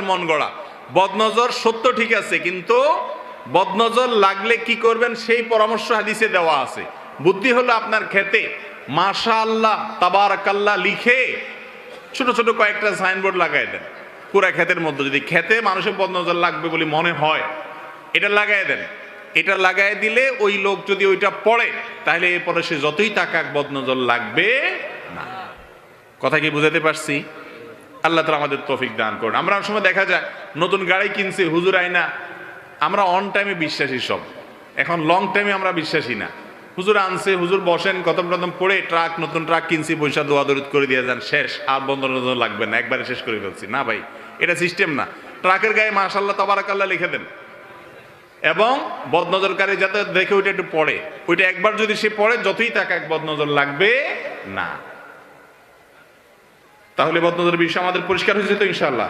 মন গড়া। বদনজর সত্য ঠিক আছে, কিন্তু বদনজর লাগলে কি করবেন? সেই পরামর্শ হাদিসে দেওয়া আছে। বুদ্ধি হলো আপনার খেতে। মাশা আল্লাহ তাবার তাবারাকাল্লাহ লিখে ছোট ছোট কয়েকটা সাইনবোর্ড লাগাই দেন। পুরা ক্ষেতের মধ্যে যদি খেতে মানুষের বদনজর লাগবে বলে মনে হয়, এটা লাগাই দেন। এটা লাগাই দিলে ওই লোক যদি ওইটা পড়ে, তাহলে এরপরে সে যতই তাকাক, বদনজর লাগবে না। কথা কি বুঝাতে পারছি? আল্লাহ তালা আমাদের তৌফিক দান করুন। আমরা অনেক সময় দেখা যায়, নতুন গাড়ি কিনছে, হুজুর আইনা আমরা অন টাইমে বিশ্বাসী সব। এখন লং টাইমে আমরা বিশ্বাসী না। হুজুর আনছে, হুজুর বসেন কতম প্রথম পড়ে ট্রাক, নতুন ট্রাক কিনছি, পয়সা দোয়া দরিদ করে দিয়ে যান, শেষ। আর বন্ধ নতুন লাগবে না, একবারে শেষ করে ফেলছি। না ভাই, এটা সিস্টেম না। ট্রাকের গায়ে মাশাল্লাহ তবারাকাল্লাহ লিখে দেন। এবং বদনজরকারী যাতে দেখে ওইটা একটু পড়ে। ওইটা একবার যদি সে পড়ে, যতই তাকে এক বদনজর লাগবে না। তাহলে বদনজরের বিষয় আমাদের পরিষ্কার হয়েছে তো ইনশাল্লাহ